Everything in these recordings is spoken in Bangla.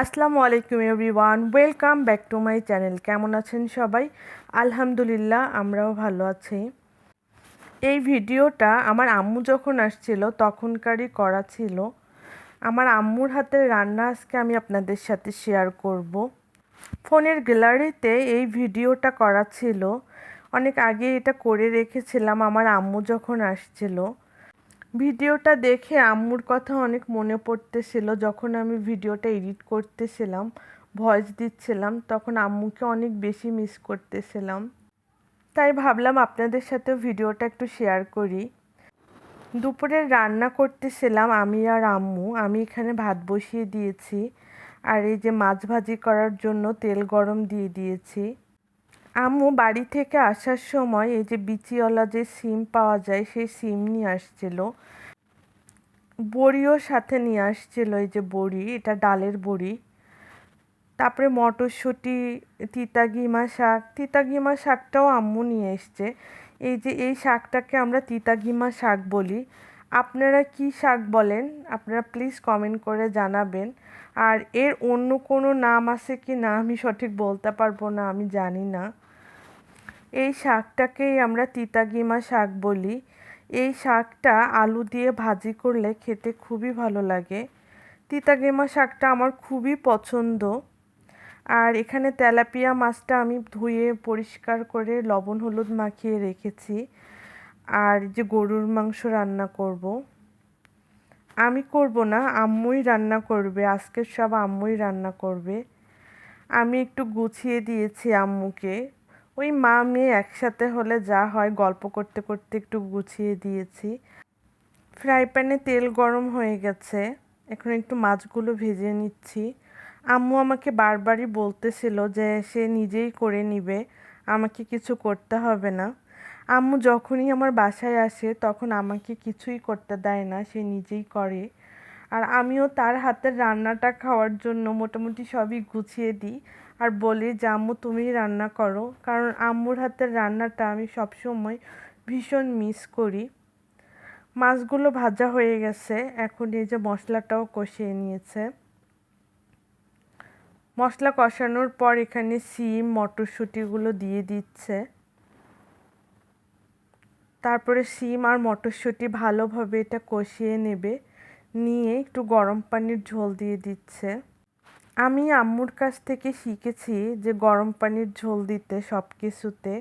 আসসালামু আলাইকুম everyone, welcome back to my channel. কেমন আছেন সবাই? আলহামদুলিল্লাহ, আমরাও ভালো আছি। এই ভিডিওটা আমার আম্মু যখন আসছিল, তখনকারই করা ছিল। আমার আম্মুর হাতের রান্না আজকে আমি আপনাদের সাথে শেয়ার করব। ফোনের গ্যালারিতে এই ভিডিওটা করা ছিল। অনেক আগে এটা করে রেখেছিলাম, আমার আম্মু যখন আসছিল। ভিডিওটা দেখে আম্মুর কথা অনেক মনে পড়তেছিল। যখন আমি ভিডিওটা এডিট করতেছিলাম, ভয়েস দিচ্ছিলাম, তখন আম্মুকে অনেক বেশি মিস করতেছিলাম। তাই ভাবলাম আপনাদের সাথেও ভিডিওটা একটু শেয়ার করি। দুপুরে রান্না করতেছিলাম আমি আর আম্মু। আমি এখানে ভাত বসিয়ে দিয়েছি। আর এই যে মাছ ভাজি করার জন্য তেল গরম দিয়ে দিয়েছি। আম্মু বাড়ি থেকে আসার সময় এই যে বিচিওয়ালা যে সিম পাওয়া যায়, সেই সিম নিয়ে আসছিল। বড়িও সাথে নিয়ে আসছিল এই যে বড়ি, এটা ডালের বড়ি। তারপরে মটরশুঁটি, তিতাগিমা শাক, তিতাগিমা শাকটাও আম্মু নিয়ে এসছে। এই যে এই শাকটাকে আমরা তিতাগিমা শাক বলি। আপনারা কি শাক বলেন? আপনারা প্লিজ কমেন্ট করে জানাবেন। আর এর অন্য কোনো নাম আছে কি না আমি সঠিক বলতে পারব না, আমি জানি না। এই শাকটাকেই আমরা তিতাগিমা শাক বলি। এই শাকটা আলু দিয়ে ভাজি করলে খেতে খুবই ভালো লাগে। তিতাগিমা শাকটা আমার খুবই পছন্দ। আর এখানে তেলাপিয়া মাছটা আমি ধুয়ে পরিষ্কার করে লবণ হলুদ মাখিয়ে রেখেছি। আর যে গরুর মাংস রান্না করব। আমি করব না, আম্মুই রান্না করবে, আজকের সব আম্মুই রান্না করবে। আমি একটু গুছিয়ে দিয়েছি আম্মুকে। ওই মা মেয়ে একসাথে হলে যা হয় গল্প করতে করতে একটু গুছিয়ে দিয়েছি। ফ্রাই প্যানে তেল গরম হয়ে গেছে। এখন একটু মাছগুলো ভেজে নিচ্ছি। আম্মু আমাকে বারবারই বলতেছিল যে সে নিজেই করে নিবে, আমাকে কিছু করতে হবে না। আম্মু যখনই আমার বাসায় আসে তখন আমাকে কিছুই করতে দেয় না, সে নিজেই করে। আর আমিও তার হাতের রান্নাটা খাওয়ার জন্য মোটামুটি সবই গুছিয়ে দিই। আর বলি যে, আম্মু তুমি রান্না করো। কারণ আম্মুর হাতের রান্নাটা আমি সবসময় ভীষণ মিস করি। মাছগুলো ভাজা হয়ে গেছে। এখন এই যে মশলাটাও কষিয়ে নিয়েছে। মশলা কষানোর পর এখানে সিম, মটরশুঁটিগুলো দিয়ে দিচ্ছে। তারপরে সিম আর মটরশুঁটি ভালোভাবে এটা কষিয়ে নেবে। নিয়ে একটু গরম পানির ঝোল দিয়ে দিচ্ছে। আমি আম্মুর কাছ থেকে শিখেছি যে গরম পানির ঝোল দিতে সব কিছুতে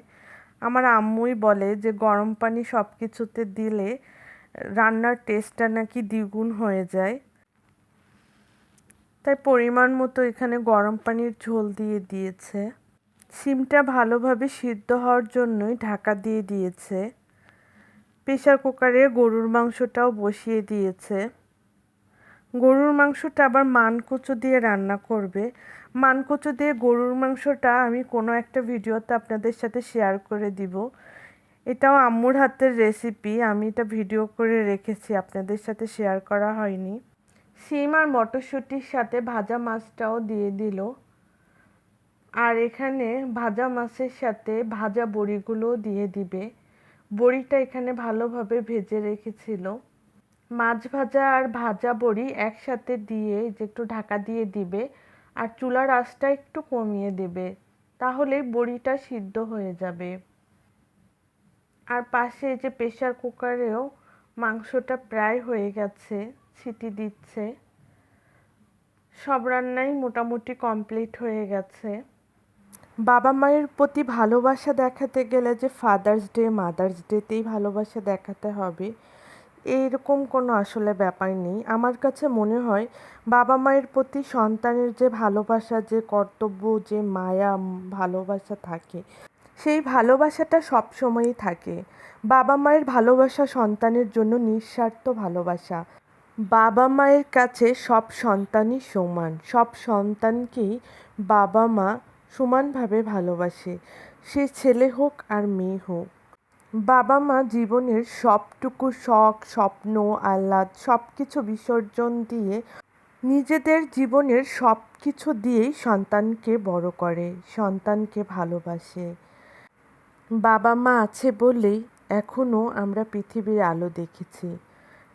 আমার আম্মুই বলে যে গরম পানি সব কিছুতে দিলে রান্নার টেস্টটা নাকি দ্বিগুণ হয়ে যায়। তাই পরিমাণ মতো এখানে গরম পানির ঝোল দিয়ে দিয়েছে। সিমটা ভালোভাবে সিদ্ধ হওয়ার জন্যই ঢাকা দিয়ে দিয়েছে। প্রেশার কুকারে গরুর মাংসটাও বসিয়ে দিয়েছে। গরুর মাংসটা আবার মানকুচো দিয়ে রান্না করবে। মানকুচো দিয়ে গরুর মাংসটা আমি কোনো একটা ভিডিওতে আপনাদের সাথে শেয়ার করে দিব। এটাও আম্মুর হাতের রেসিপি আমি এটা ভিডিও করে রেখেছি, আপনাদের সাথে শেয়ার করা হয়নি। সিম আর মটরশুঁটির সাথে ভাজা মাছটাও দিয়ে দিল। আর এখানে ভাজা মাছের সাথে ভাজা বড়িগুলোও দিয়ে দিবে। বড়িটা এখানে ভালোভাবে ভেজে রেখেছিল। মাছ ভাজা আর ভাজা বড়ি একসাথে দিয়ে যে একটু ঢাকা দিয়ে দিবে আর চুলার আঁচটা একটু কমিয়ে দেবে, তাহলে বড়িটা সিদ্ধ হয়ে যাবে। আর পাশে যে প্রেশার কুকারেও মাংসটা প্রায় হয়ে গেছে সিটি দিচ্ছে। সব রান্নাই মোটামুটি কমপ্লিট হয়ে গেছে। বাবা মায়ের প্রতি ভালোবাসা দেখাতে গেলে যে ফাদার্স ডে মাদার্স ডেতেই ভালোবাসা দেখাতে হবে। এইরকম কোনো আসলে ব্যাপার নেই। আমার কাছে মনে হয় বাবা মায়ের প্রতি সন্তানের যে ভালোবাসা, যে কর্তব্য, যে মায়া ভালোবাসা থাকে, সেই ভালোবাসাটা সব সময়ই থাকে। বাবা মায়ের ভালোবাসা সন্তানের জন্য নিঃস্বার্থ ভালোবাসা। বাবা মায়ের কাছে সব সন্তানই সমান। সব সন্তানকেই বাবা মা সমানভাবে ভালোবাসে। সে ছেলে হোক আর মেয়ে হোক। বাবা মা জীবনের সবটুকু শখ, স্বপ্ন, আহ্লাদ সব কিছু বিসর্জন দিয়ে নিজেদের জীবনের সব কিছু দিয়েই সন্তানকে বড় করে, সন্তানকে ভালোবাসে। বাবা মা আছে বলেই এখনও আমরা পৃথিবীর আলো দেখেছি,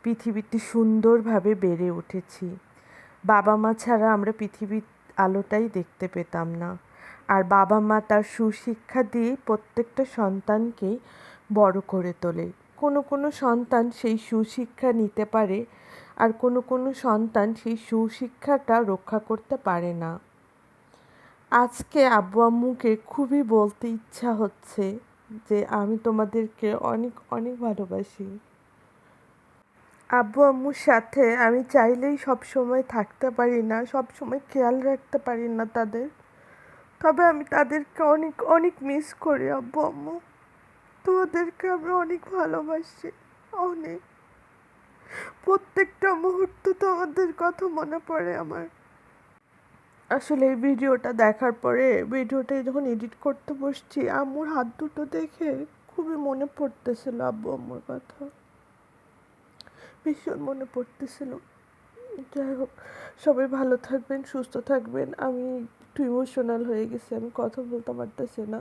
পৃথিবীটি সুন্দরভাবে বেড়ে উঠেছি। বাবা মা ছাড়া আমরা পৃথিবীর আলোটাই দেখতে পেতাম না। আর বাবা মা তার সুশিক্ষা দিয়ে প্রত্যেকটা সন্তানকেই বড় করে তোলে। কোনো কোনো সন্তান সেই সুশিক্ষা নিতে পারে আর কোনো কোনো সন্তান সেই সুশিক্ষাটা রক্ষা করতে পারে না। আজকে আব্বু আম্মুকে খুবই বলতে ইচ্ছা হচ্ছে যে আমি তোমাদেরকে অনেক অনেক ভালোবাসি। আব্বু আম্মুর সাথে আমি চাইলেই সব সময় থাকতে পারি না, সব সময় খেয়াল রাখতে পারি না তাদের। তবে আমি তাদেরকে অনেক অনেক মিস করি আব্বু আম্মু। তোমাদেরকে আমি অনেক ভালোবাসি, অনেক। প্রত্যেকটা মুহূর্ত তোমাদের কথা মনে পড়ে আমার। আসলে এই ভিডিওটা দেখার পরে, ভিডিওটা যখন এডিট করতে বসছি, আম্মুর হাত দুটো দেখে খুবই মনে পড়তেছিল আব্বু আম্মুর কথা। ভীষণ মনে পড়তেছিল। যাই হোক, সবাই ভালো থাকবেন, সুস্থ থাকবেন। আমি একটু ইমোশনাল হয়ে গেছি, আমি কথা বলতে পারতেছি না।